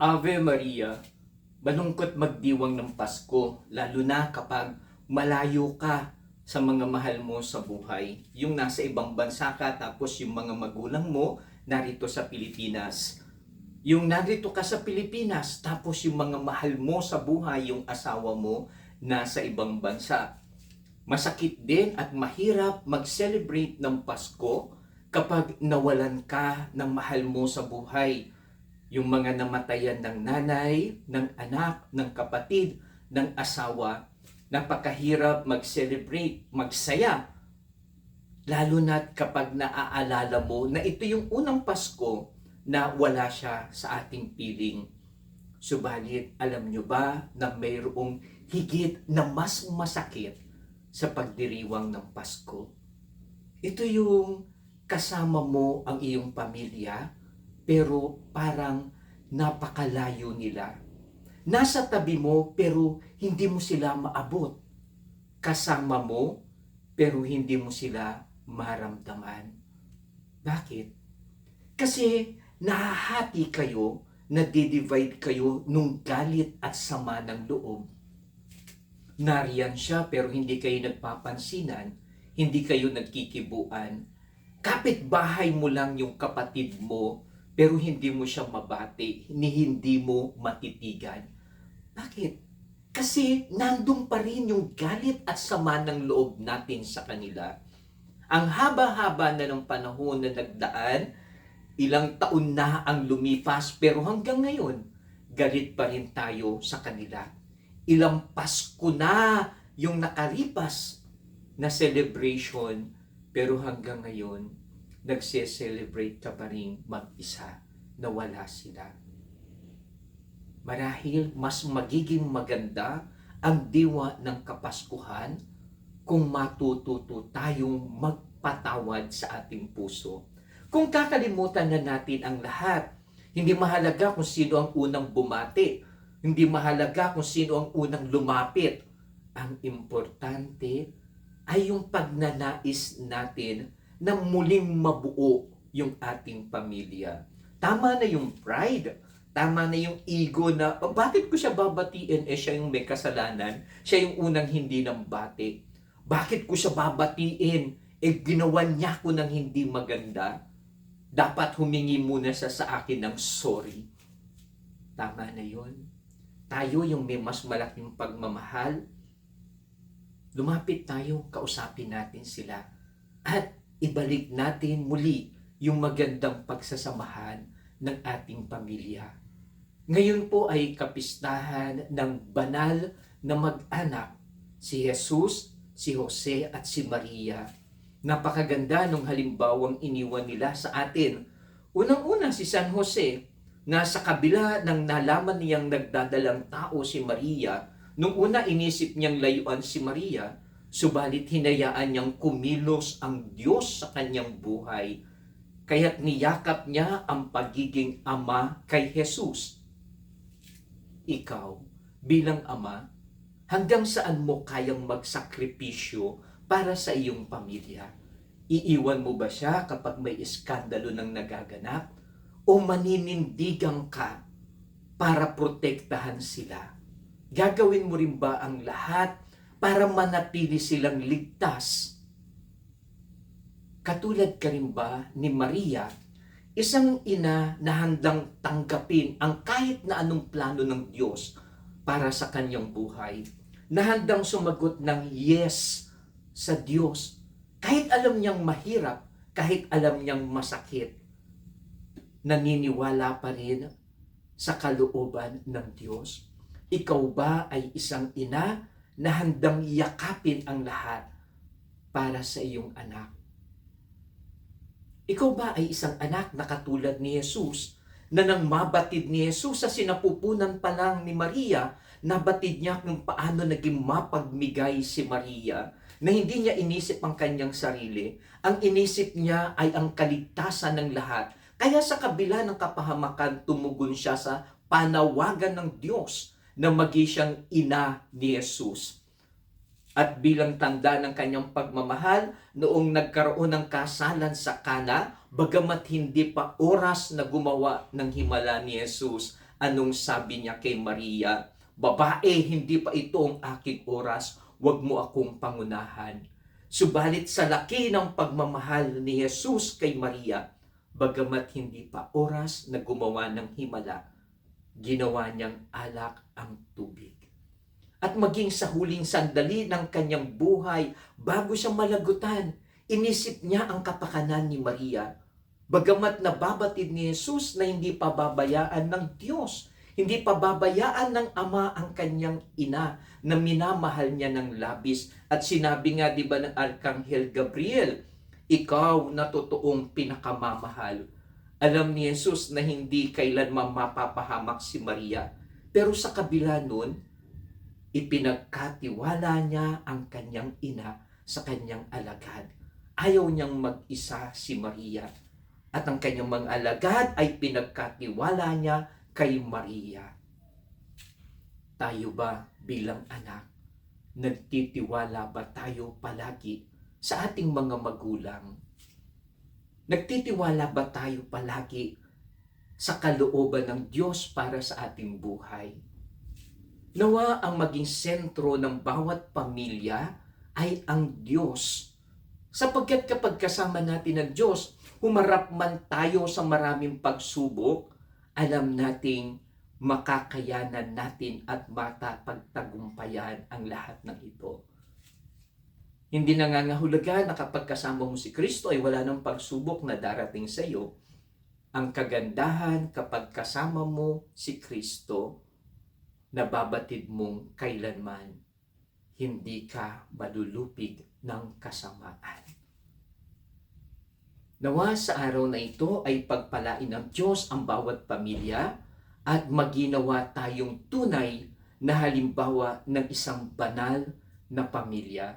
Ave Maria, malungkot magdiwang ng Pasko, lalo na kapag malayo ka sa mga mahal mo sa buhay. Yung nasa ibang bansa ka, tapos yung mga magulang mo narito sa Pilipinas. Yung narito ka sa Pilipinas, tapos yung mga mahal mo sa buhay, yung asawa mo, nasa ibang bansa. Masakit din at mahirap mag-celebrate ng Pasko kapag nawalan ka ng mahal mo sa buhay yung mga namatayan ng nanay, ng anak, ng kapatid, ng asawa, napakahirap mag-celebrate, magsaya. Lalo na kapag naaalala mo na ito yung unang Pasko na wala siya sa ating piling. Subalit, alam nyo ba na mayroong higit na mas masakit sa pagdiriwang ng Pasko? Ito yung kasama mo ang iyong pamilya, pero parang napakalayo nila. Nasa tabi mo pero hindi mo sila maabot. Kasama mo pero hindi mo sila maramdaman. Bakit? Kasi nahahati kayo, nadidivide kayo nung galit at sama ng loob. Nariyan siya pero hindi kayo nagpapansinan, hindi kayo nagkikibuan. Kapit-bahay mo lang yung kapatid mo pero hindi mo siya mabati, ni hindi mo matitigan. Bakit? Kasi nandun pa rin yung galit at sama ng loob natin sa kanila. Ang haba-haba na ng panahon na nagdaan, ilang taon na ang lumipas pero hanggang ngayon, galit pa rin tayo sa kanila. Ilang Pasko na yung nakalipas na celebration pero hanggang ngayon, nagse-celebrate ka pa rin mag-isa na wala sila. Marahil mas magiging maganda ang diwa ng Kapaskuhan kung matututo tayong magpatawad sa ating puso. Kung kakalimutan na natin ang lahat, hindi mahalaga kung sino ang unang bumati, hindi mahalaga kung sino ang unang lumapit. Ang importante ay yung pagnanais natin na muling mabuo yung ating pamilya. Tama na yung pride. Tama na yung ego na, "Oh, bakit ko siya babatiin? Eh, siya yung may kasalanan. Siya yung unang hindi nang bati. Bakit ko siya babatiin? Eh, ginawa niya ko ng hindi maganda. Dapat humingi muna siya sa akin ng sorry. Tama na yon. Tayo yung may mas malaking pagmamahal. Lumapit tayo, kausapin natin sila. At ibalik natin muli yung magandang pagsasamahan ng ating pamilya. Ngayon po ay kapistahan ng banal na mag-anak, si Jesus, si Jose at si Maria. Napakaganda ng halimbawang iniwan nila sa atin. Unang-una si San Jose, na sa kabila ng nalaman niyang nagdadalang tao si Maria, nung una inisip niyang layuan si Maria, subalit hinayaan niyang kumilos ang Diyos sa kanyang buhay. Kaya't niyakap niya ang pagiging ama kay Jesus. Ikaw, bilang ama, hanggang saan mo kayang magsakripisyo para sa iyong pamilya? Iiwan mo ba siya kapag may iskandalo ng nagaganap? O maninindigan ka para protektahan sila? Gagawin mo rin ba ang lahat para manatili silang ligtas? Katulad ka rin ba ni Maria, isang ina na handang tanggapin ang kahit na anong plano ng Diyos para sa kanyang buhay, na handang sumagot ng yes sa Diyos, kahit alam niyang mahirap, kahit alam niyang masakit, naniniwala pa rin sa kalooban ng Diyos. Ikaw ba ay isang ina na handang yakapin ang lahat para sa iyong anak? Ikaw ba ay isang anak na katulad ni Jesus na nang mabatid ni Jesus sa sinapupunan pa lang ni Maria, nabatid niya kung paano naging mapagmigay si Maria na hindi niya inisip ang kanyang sarili. Ang inisip niya ay ang kaligtasan ng lahat. Kaya sa kabila ng kapahamakan, tumugon siya sa panawagan ng Diyos na magi siyang ina ni Jesus. At bilang tanda ng kanyang pagmamahal, noong nagkaroon ng kasalan sa Kana, bagamat hindi pa oras na gumawa ng himala ni Jesus, Anong sabi niya kay Maria? Babae, hindi pa ito ang aking oras. Huwag mo akong pangunahan. Subalit sa laki ng pagmamahal ni Jesus kay Maria, bagamat hindi pa oras na gumawa ng himala, ginawa niyang alak ang tubig. At maging sa huling sandali ng kanyang buhay, bago siya malagutan, inisip niya ang kapakanan ni Maria. Bagamat nababatid ni Jesus na hindi pa babayaan ng Diyos, hindi pa babayaan ng Ama ang kanyang ina na minamahal niya ng labis. At sinabi nga di ba ng Arkanghel Gabriel, ikaw na totoong pinakamamahal. Alam ni Jesus na hindi kailanman mapapahamak si Maria. Pero sa kabila nun, ipinagkatiwala niya ang kanyang ina sa kanyang alagad. Ayaw niyang mag-isa si Maria. At ang kanyang mga alagad ay pinagkatiwala niya kay Maria. Tayo ba bilang anak, nagtitiwala ba tayo palagi sa ating mga magulang? Nagtitiwala ba tayo palagi sa kalooban ng Diyos para sa ating buhay? Nawa ang maging sentro ng bawat pamilya ay ang Diyos. Sapagkat kapag kasama natin ang Diyos, humarap man tayo sa maraming pagsubok, alam nating makakayanan natin at matapagtagumpayan ang lahat ng ito. Hindi nangangahulugan na kapag kasama mo si Kristo ay wala ng pagsubok na darating sa iyo. Ang kagandahan kapag kasama mo si Kristo, nababatid mong kailanman hindi ka malulupig ng kasamaan. Nawa sa araw na ito ay pagpalain ng Diyos ang bawat pamilya at maginawa tayong tunay na halimbawa ng isang banal na pamilya.